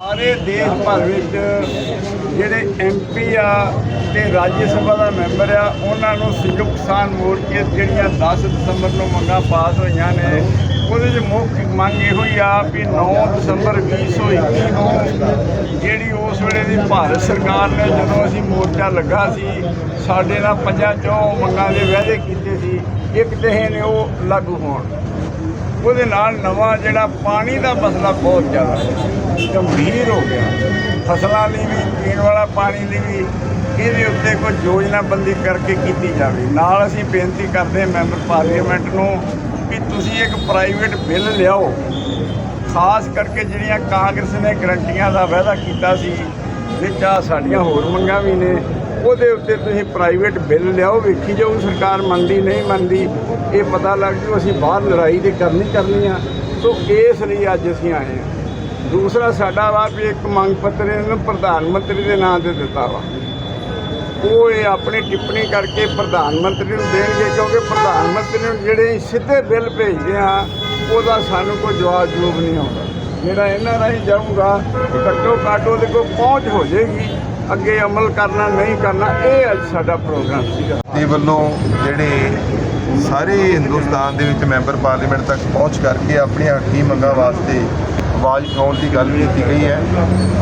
ਸਾਰੇ ਦੇਸ਼ ਭਰ ਵਿੱਚ ਜਿਹੜੇ ਐਮਪੀ ਆ ਤੇ ਰਾਜ ਸਭਾ ਦਾ ਮੈਂਬਰ ਆ, ਉਹਨਾਂ ਨੂੰ ਸੰਯੁਕਤ ਕਿਸਾਨ ਮੋਰਚੇ ਜਿਹੜੀਆਂ 10 ਦਸੰਬਰ ਨੂੰ ਮੰਗਾਂ ਪਾਸ ਹੋਈਆਂ ਨੇ, ਉਹਦੇ 'ਚ ਮੁੱਖ ਮੰਗ ਇਹੋ ਹੀ ਆ ਵੀ 9 ਦਸੰਬਰ 2021 ਨੂੰ ਜਿਹੜੀ ਉਸ ਵੇਲੇ ਦੀ ਭਾਰਤ ਸਰਕਾਰ ਨੇ ਜਦੋਂ ਅਸੀਂ ਮੋਰਚਾ ਲੱਗਾ ਸੀ, ਸਾਡੇ ਨਾਲ ਪੰਜਾਂ ਚੋਂ ਮੰਗਾਂ ਦੇ ਵਾਅਦੇ ਕੀਤੇ ਸੀ, ਇੱਕ ਤੇ ਨੇ ਉਹ ਲਾਗੂ ਹੋਣ। ਉਹਦੇ ਨਾਲ ਨਵਾਂ ਜਿਹੜਾ ਪਾਣੀ ਦਾ ਮਸਲਾ ਬਹੁਤ ਜ਼ਿਆਦਾ ਗੰਭੀਰ ਹੋ ਗਿਆ। ਫਸਲਾਂ ਲਈ ਵੀ ਪੀਣ ਵਾਲਾ ਪਾਣੀ ਲਈ ਵੀ, ਇਹਦੇ ਉੱਤੇ ਕੋਈ ਯੋਜਨਾਬੰਦੀ ਕਰਕੇ ਕੀਤੀ ਜਾਵੇ। ਨਾਲ ਅਸੀਂ ਬੇਨਤੀ ਕਰਦੇ ਮੈਂਬਰ ਪਾਰਲੀਮੈਂਟ ਨੂੰ ਵੀ ਤੁਸੀਂ ਇੱਕ ਪ੍ਰਾਈਵੇਟ ਬਿੱਲ ਲਿਆਓ। ਖਾਸ ਕਰਕੇ ਜਿਹੜੀਆਂ ਕਾਂਗਰਸ ਨੇ ਗਰੰਟੀਆਂ ਦਾ ਵਾਅਦਾ ਕੀਤਾ ਸੀ, ਵਿੱਚ ਆ ਸਾਡੀਆਂ ਹੋਰ ਮੰਗਾਂ ਵੀ ਨੇ। ਉਹਦੇ ਉੱਤੇ ਤੁਸੀਂ ਪ੍ਰਾਈਵੇਟ ਬਿੱਲ ਲਿਆਓ, ਵੇਖੀ ਜਾਓ, ਸਰਕਾਰ ਮੰਨਦੀ, ਨਹੀਂ ਮੰਨਦੀ, ਇਹ ਪਤਾ ਲੱਗ ਜੂ, ਅਸੀਂ ਬਾਹਰ ਲੜਾਈ ਤੇ ਕਰਨੀ ਕਰਨੀ ਆ। ਸੋ ਇਸ ਲਈ ਅੱਜ ਅਸੀਂ ਆਏ ਹਾਂ। ਦੂਸਰਾ, ਸਾਡਾ ਵਾ ਵੀ ਇੱਕ ਮੰਗ ਪੱਤਰ ਇਹਨਾਂ ਪ੍ਰਧਾਨ ਮੰਤਰੀ ਦੇ ਨਾਂ ਤੇ ਦਿੱਤਾ ਵਾ। ਉਹ ਇਹ ਆਪਣੀ ਟਿੱਪਣੀ ਕਰਕੇ ਪ੍ਰਧਾਨ ਮੰਤਰੀ ਨੂੰ ਦੇਣਗੇ, ਕਿਉਂਕਿ ਪ੍ਰਧਾਨ ਮੰਤਰੀ ਨੂੰ ਜਿਹੜੇ ਸਿੱਧੇ ਬਿੱਲ ਭੇਜਦੇ ਆ, ਉਹਦਾ ਸਾਨੂੰ ਕੋਈ ਜਵਾਬ ਜੂਬ ਨਹੀਂ ਆਉਂਦਾ। ਜਿਹੜਾ ਇਹਨਾਂ ਰਾਹੀਂ ਜਾਊਗਾ, ਘੱਟੋ ਘੱਟ ਉਹਦੇ ਕੋਲ ਪਹੁੰਚ ਹੋ ਜਾਏਗੀ। ਅੱਗੇ ਅਮਲ ਕਰਨਾ, ਨਹੀਂ ਕਰਨਾ, ਇਹ ਅੱਜ ਸਾਡਾ ਪ੍ਰੋਗਰਾਮ ਸੀਗਾ। ਦੇ ਵੱਲੋਂ ਜਿਹੜੇ ਸਾਰੇ ਹਿੰਦੁਸਤਾਨ ਦੇ ਵਿੱਚ ਮੈਂਬਰ ਪਾਰਲੀਮੈਂਟ ਤੱਕ ਪਹੁੰਚ ਕਰਕੇ ਆਪਣੀਆਂ ਹੱਕੀ ਮੰਗਾਂ ਵਾਸਤੇ ਆਵਾਜ਼ ਉਠਾਉਣ ਦੀ ਗੱਲ ਵੀ ਕੀਤੀ ਗਈ ਹੈ।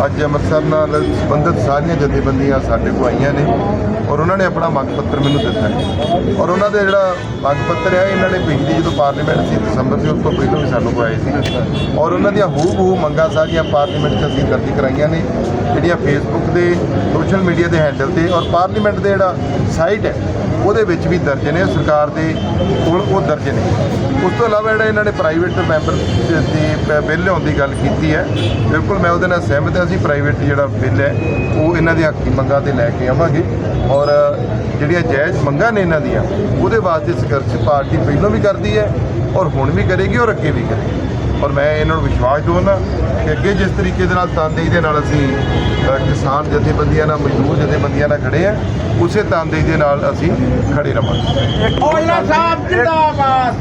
ਅੱਜ ਅੰਮ੍ਰਿਤਸਰ ਨਾਲ ਸੰਬੰਧਿਤ ਸਾਰੀਆਂ ਜਥੇਬੰਦੀਆਂ ਸਾਡੇ ਕੋਲ ਆਈਆਂ ਨੇ ਔਰ ਉਹਨਾਂ ਨੇ ਆਪਣਾ ਮੰਗ ਪੱਤਰ ਮੈਨੂੰ ਦਿੱਤਾ ਹੈ। ਔਰ ਉਹਨਾਂ ਦਾ ਜਿਹੜਾ ਮੰਗ ਪੱਤਰ ਹੈ, ਇਹਨਾਂ ਨੇ ਪਿਛਲੀ ਜਦੋਂ ਪਾਰਲੀਮੈਂਟ ਸੀ ਦਸੰਬਰ ਸੀ ਉਸ ਤੋਂ ਪਹਿਲਾਂ ਵੀ ਸਾਨੂੰ ਕੋਲ ਆਏ ਸੀ ਔਰ ਉਹਨਾਂ ਦੀਆਂ ਹੂ ਹੂ ਮੰਗਾਂ ਸਾਰੀਆਂ ਪਾਰਲੀਮੈਂਟ 'ਚ ਅਸੀਂ ਦਰਜ ਕਰਾਈਆਂ ਨੇ, ਜਿਹੜੀਆਂ ਫੇਸਬੁੱਕ ਦੇ, ਸੋਸ਼ਲ ਮੀਡੀਆ ਦੇ ਹੈਂਡਲ ਤੇ ਔਰ ਪਾਰਲੀਮੈਂਟ ਦੇ ਜਿਹੜਾ ਸਾਈਟ ਹੈ ਉਹਦੇ ਵਿੱਚ ਵੀ ਦਰਜ ਨੇ, ਸਰਕਾਰ ਦੇ ਕੋਲ ਉਹ ਦਰਜ ਨੇ। ਉਸ ਤੋਂ ਇਲਾਵਾ ਜਿਹੜਾ ਇਹਨਾਂ ਨੇ ਪ੍ਰਾਈਵੇਟ ਮੈਂਬਰ ਦੀ ਪ- ਬਿੱਲ ਲਿਆਉਣ ਦੀ ਗੱਲ ਕੀਤੀ ਹੈ, ਬਿਲਕੁਲ ਮੈਂ ਉਹਦੇ ਨਾਲ ਸਹਿਮਤ ਹਾਂ, ਅਸੀਂ ਪ੍ਰਾਈਵੇਟ ਜਿਹੜਾ ਬਿੱਲ ਹੈ, ਉਹ ਇਹਨਾਂ ਦੀਆਂ ਹੱਕੀ ਮੰਗਾਂ ਤੇ ਲੈ ਕੇ ਆਵਾਂਗੇ। ਔਰ ਜਿਹੜੀਆਂ ਜਾਇਜ਼ ਮੰਗਾਂ ਨੇ ਇਹਨਾਂ ਦੀਆਂ, ਉਹਦੇ ਵਾਸਤੇ ਸੰਘਰਸ਼ ਪਾਰਟੀ ਪਹਿਲਾਂ ਵੀ ਕਰਦੀ ਹੈ, ਔਰ ਹੁਣ ਵੀ ਕਰੇਗੀ, ਔਰ ਅੱਗੇ ਵੀ ਕਰੇਗੀ। ਔਰ ਮੈਂ ਇਹਨਾਂ ਨੂੰ ਵਿਸ਼ਵਾਸ ਦਿਵਾਉਂਦਾ ਕਿ ਅੱਗੇ ਜਿਸ ਤਰੀਕੇ ਦੇ ਨਾਲ ਤਨਦੇਹੀ ਦੇ ਨਾਲ ਅਸੀਂ ਕਿਸਾਨ ਜਥੇਬੰਦੀਆਂ ਨਾਲ ਮਜ਼ਦੂਰ ਜਥੇਬੰਦੀਆਂ ਨਾਲ ਖੜੇ ਆ ਉਸੇ ਤਨਦੇਹੀ ਦੇ ਨਾਲ ਅਸੀਂ ਖੜੇ ਰਵਾਂਗੇ ਔਲਾ ਸਾਹਿਬ ਜਿੰਦਾਬਾਦ।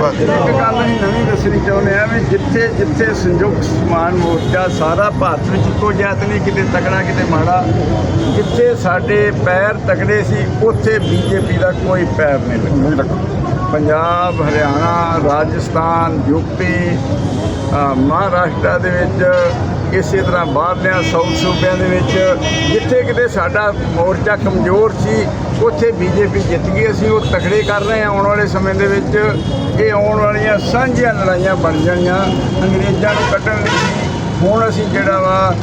ਬਸ। ਇੱਕ ਗੱਲ ਅਸੀਂ ਨਵੀਂ ਦੱਸਣੀ ਚਾਹੁੰਦੇ ਆ ਵੀ ਜਿੱਥੇ ਜਿੱਥੇ ਸੰਯੁਕਤ ਸਮਾਨ ਮੋਰਚਾ ਸਾਰਾ ਭਾਰਤ ਵਿੱਚ ਇੱਕੋ ਜਾਤ ਨਹੀਂ ਕਿਤੇ ਤਕੜਾ ਕਿਤੇ ਮਾੜਾ ਜਿੱਥੇ ਸਾਡੇ ਪੈਰ ਤਕੜੇ ਸੀ ਉੱਥੇ ਬੀਜੇਪੀ ਦਾ ਕੋਈ ਪੈਰ ਨਹੀਂ ਲੱਗਾ ਪੰਜਾਬ ਹਰਿਆਣਾ ਰਾਜਸਥਾਨ ਯੂਪੀ ਅ, ਮਹਾਰਾਸ਼ਟਰ ਦੇ ਵਿੱਚ ਇਸੇ ਤਰ੍ਹਾਂ ਬਾਹਰਲਿਆਂ ਸਾਊਥ ਸੂਬਿਆਂ ਦੇ ਵਿੱਚ ਜਿੱਥੇ ਕਿਤੇ ਸਾਡਾ ਮੋਰਚਾ ਕਮਜ਼ੋਰ ਸੀ ਉੱਥੇ ਬੀਜੇਪੀ ਜਿੱਤ ਗਈ। ਅਸੀਂ ਉਹ ਤਕੜੇ ਕਰ ਰਹੇ ਹਾਂ ਆਉਣ ਵਾਲੇ ਸਮੇਂ ਦੇ ਵਿੱਚ। ਇਹ ਆਉਣ ਵਾਲੀਆਂ ਸਾਂਝੀਆਂ ਲੜਾਈਆਂ ਬਣ ਜਾਣੀਆਂ। ਅੰਗਰੇਜ਼ਾਂ ਨੂੰ ਕੱਢਣ ਲਈ ਹੁਣ ਅਸੀਂ ਜਿਹੜਾ ਵਾ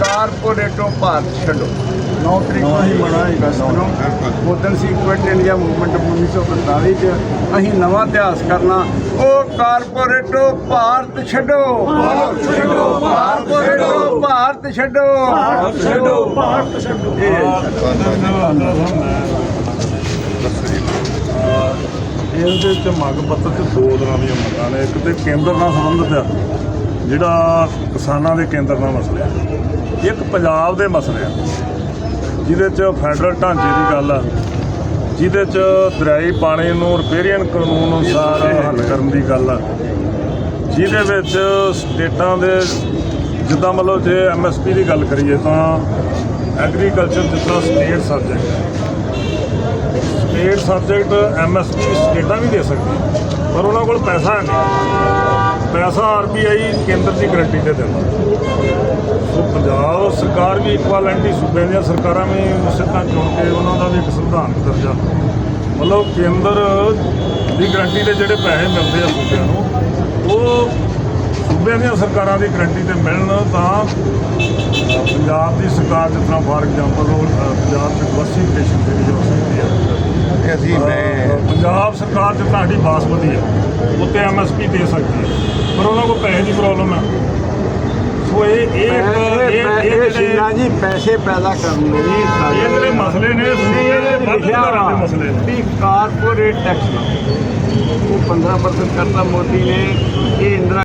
ਕਾਰਪੋਰੇਟੋ ਭਾਰਤ ਛੱਡੋ। 9 ਤਰੀਕ ਨੂੰ ਹੀ ਬਣਾ ਅਗਸਤ ਨੂੰ। ਉਦੋਂ ਸੀ ਕੁਇਟ ਇੰਡੀਆ ਮੂਵਮੈਂਟ 1945 ਚ ਅਸੀਂ ਨਵਾਂ ਇਤਿਹਾਸ ਕਰਨਾ। ਉਹ ਕਾਰਪੋਰੇਟੋ ਭਾਰਤ ਛੱਡੋ। ਭਾਰਤ ਛੱਡੋ ਕਾਰਪੋਰੇਟੋ ਭਾਰਤ ਛੱਡੋ। ਭਾਰਤ ਛੱਡੋ ਭਾਰਤ ਛੱਡੋ ਇਹਦੇ ਚ ਮੰਗ ਪੱਤਰ ਚ ਦੋ ਤਰ੍ਹਾਂ ਦੀਆਂ ਮੰਗਾਂ ਨੇ। ਇੱਕ ਤੇ ਕੇਂਦਰ ਨਾਲ ਸੰਬੰਧਿਤ ਆ। ਜਿਹੜਾ ਕਿਸਾਨਾਂ ਦੇ ਕੇਂਦਰ ਦਾ ਮਸਲਾ ਆ ਇੱਕ ਪੰਜਾਬ ਦੇ ਮਸਲੇ ਆ। ਜਿਹਦੇ ਚ ਫੈਡਰਲ ਢਾਂਚੇ ਦੀ ਗੱਲ ਆ। ਜਿਹਦੇ ਚ ਦਰਿਆਈ ਪਾਣੀ ਨੂੰ ਰਿਪੇਰੀਅਨ ਕਾਨੂੰਨ ਅਨੁਸਾਰ ਹੱਲ ਕਰਨ ਦੀ ਗੱਲ ਆ। ਜਿਹਦੇ ਵਿੱਚ ਸਟੇਟਾਂ ਦੇ ਜਿੱਦਾਂ ਮਤਲਬ ਜੇ ਐਮਐਸਪੀ ਦੀ ਗੱਲ ਕਰੀਏ ਤਾਂ ਐਗਰੀਕਲਚਰ ਜਿੱਦਾਂ ਸਟੇਟ ਸਬਜੈਕਟ ਹੈ ਸਟੇਟ ਸਬਜੈਕਟ ਐਮਐਸਪੀ ਸਟੇਟਾਂ ਵੀ ਦੇ ਸਕਦੀ ਪਰ ਉਹਨਾਂ ਕੋਲ ਪੈਸਾ ਹੈ ਨਹੀਂ। ਪੈਸਾ ਆਰਬੀਆਈ ਕੇਂਦਰ ਦੀ ਗਰੰਟੀ ਤੇ ਦਿੰਦਾ। ਸੋ ਪੰਜਾਬ ਸਰਕਾਰ ਵੀ ਇਕੁਆਲੈਂਟੀ ਸੂਬੇ ਦੀਆਂ ਸਰਕਾਰਾਂ ਵੀ ਸਿੱਧਾ ਚੁਣ ਕੇ ਉਹਨਾਂ ਦਾ ਵੀ ਇੱਕ ਸੰਵਿਧਾਨਕ ਦਰਜਾ। ਮਤਲਬ ਕੇਂਦਰ ਦੀ ਗਰੰਟੀ ਦੇ ਜਿਹੜੇ ਪੈਸੇ ਮਿਲਦੇ ਆ ਸੂਬਿਆਂ ਨੂੰ ਉਹ ਸੂਬਿਆਂ ਦੀਆਂ ਸਰਕਾਰਾਂ ਦੀ ਗਰੰਟੀ ਤੇ ਮਿਲਣ ਤਾਂ ਪੰਜਾਬ ਦੀ ਸਰਕਾਰ ਜਿਸ ਤਰ੍ਹਾਂ ਫਾਰ ਐਗਜ਼ਾਮਪਲ ਉਹ ਪੰਜਾਬ ਚ ਡਿਵਰਸੀਫਿਕੇਸ਼ਨ ਜਿਹੜੀ ਹੋ ਸਕਦੀ ਹੈ ਅਸੀਂ ਮੈਂ ਪੰਜਾਬ ਸਰਕਾਰ ਜਿਸ ਤਰ੍ਹਾਂ ਸਾਡੀ ਬਾਸਮਤੀ ਹੈ ਐਮਐਸਪੀ ਦੇ ਸਕਦੀ। ਹੈ ਪਰ ਉਹਨਾਂ ਕੋਲ ਪੈਸੇ ਦੀ ਪ੍ਰੋਬਲਮ ਹੈ ਸੋ ਇਹ ਇਹ ਇੱਕ- ਇਹ ਇਹ ਇਹ ਜਿਹੜੇ ਸਿੰਘਾਂ ਜੀ ਪੈਸੇ ਪੈਦਾ ਕਰਨ ਲਈ ਇਹ ਜਿਹੜੇ ਮਸਲੇ ਨੇ ਸੂਬੇ ਦੇ ਵੱਧ ਘਰਾਂ ਦੇ ਮਸਲੇ ਨੇ। ਵੀ ਕਾਰਪੋਰੇਟ ਟੈਕਸ ਉਹ 15% ਕਰਤਾ ਮੋਦੀ ਨੇ। ਇਹ ਇੰਦਰਾ